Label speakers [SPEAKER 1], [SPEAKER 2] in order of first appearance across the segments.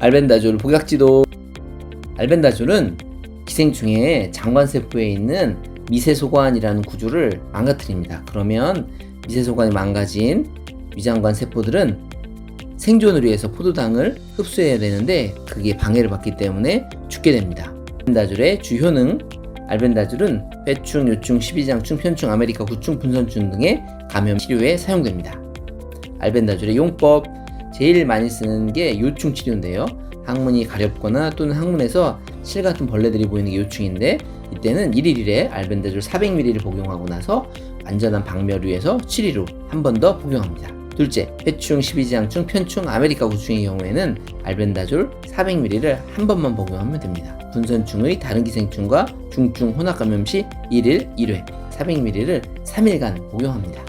[SPEAKER 1] 알벤다졸 복약지도 알벤다졸은 기생충의 장관세포에 있는 미세소관이라는 구조를 망가뜨립니다. 그러면 미세소관이 망가진 위장관 세포들은 생존을 위해서 포도당을 흡수해야 되는데 그게 방해를 받기 때문에 죽게 됩니다. 알벤다졸의 주효능 알벤다졸은 회충, 요충, 십이장충, 편충, 아메리카 구충, 분선충 등의 감염 치료에 사용됩니다. 알벤다졸의 용법 제일 많이 쓰는 게 요충 치료인데요. 항문이 가렵거나 또는 항문에서 실 같은 벌레들이 보이는 게 요충인데 이때는 1일 1에 알벤다졸 400ml를 복용하고 나서 완전한 박멸을 위해서 7일 후 한 번 더 복용합니다. 둘째, 회충, 12지향충, 편충, 아메리카 구충의 경우에는 알벤다졸 400ml를 한 번만 복용하면 됩니다. 분선충의 다른 기생충과 중증 혼합 감염 시 1일 1회 400ml를 3일간 복용합니다.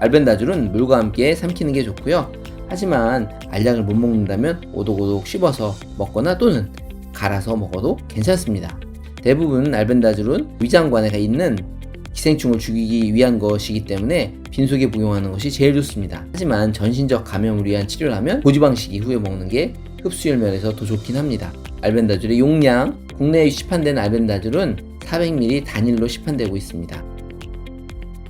[SPEAKER 1] 알벤다졸은 물과 함께 삼키는 게 좋고요. 하지만 알약을 못 먹는다면 오독오독 씹어서 먹거나 또는 갈아서 먹어도 괜찮습니다. 대부분 알벤다졸은 위장관에 있는 기생충을 죽이기 위한 것이기 때문에 빈속에 복용하는 것이 제일 좋습니다. 하지만 전신적 감염을 위한 치료를 하면 고지방식 이후에 먹는 게 흡수율 면에서 더 좋긴 합니다. 알벤다졸의 용량, 국내에 시판되는 알벤다졸은 400ml 단일로 시판되고 있습니다.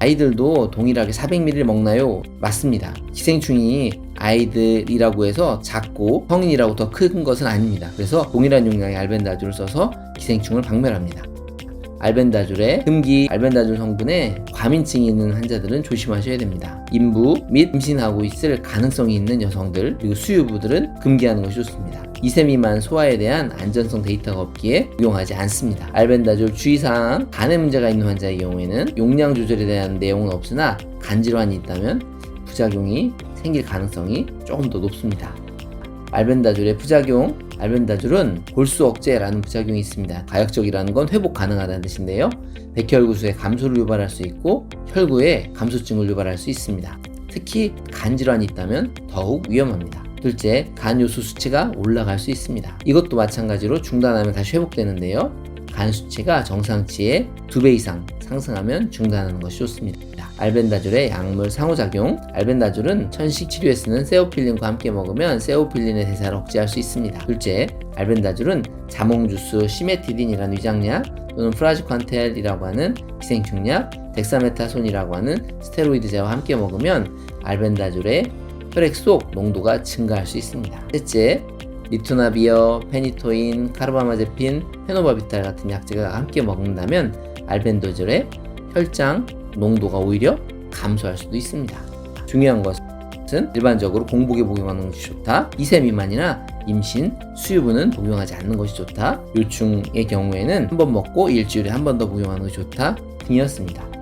[SPEAKER 1] 아이들도 동일하게 400ml를 먹나요? 맞습니다. 기생충이 아이들이라고 해서 작고 성인이라고 더 큰 것은 아닙니다. 그래서 동일한 용량의 알벤다졸을 써서 기생충을 박멸합니다. 알벤다졸의 금기 알벤다졸 성분에 과민증이 있는 환자들은 조심하셔야 됩니다. 인부 및 임신하고 있을 가능성이 있는 여성들 그리고 수유부들은 금기하는 것이 좋습니다. 2세 미만 소아에 대한 안전성 데이터가 없기에 이용하지 않습니다. 알벤다졸 주의사항 간에 문제가 있는 환자의 경우에는 용량 조절에 대한 내용은 없으나 간 질환이 있다면 부작용이 생길 가능성이 조금 더 높습니다. 알벤다졸의 부작용 알벤다졸은 골수 억제라는 부작용이 있습니다. 가역적이라는 건 회복 가능하다는 뜻인데요. 백혈구수의 감소를 유발할 수 있고 혈구에 감소증을 유발할 수 있습니다. 특히 간 질환이 있다면 더욱 위험합니다. 둘째, 간 요소 수치가 올라갈 수 있습니다. 이것도 마찬가지로 중단하면 다시 회복되는데요. 간 수치가 정상치의 2배 이상 상승하면 중단하는 것이 좋습니다. 알벤다졸의 약물 상호작용 알벤다졸은 천식 치료에 쓰는 세오필린과 함께 먹으면 세오필린의 대사를 억제할 수 있습니다. 둘째, 알벤다졸은 자몽주스, 시메티딘이라는 위장약 또는 프라지관텔이라고 하는 기생충약, 덱사메타손이라고 하는 스테로이드제와 함께 먹으면 알벤다졸의 혈액 속 농도가 증가할 수 있습니다. 셋째, 리투나비어, 페니토인, 카르바마제핀, 페노바비탈 같은 약제가 함께 먹는다면 알벤도졸의 혈장 농도가 오히려 감소할 수도 있습니다. 중요한 것은 일반적으로 공복에 복용하는 것이 좋다. 2세 미만이나 임신, 수유부는 복용하지 않는 것이 좋다. 요충의 경우에는 한 번 먹고 일주일에 한 번 더 복용하는 것이 좋다. 등이었습니다.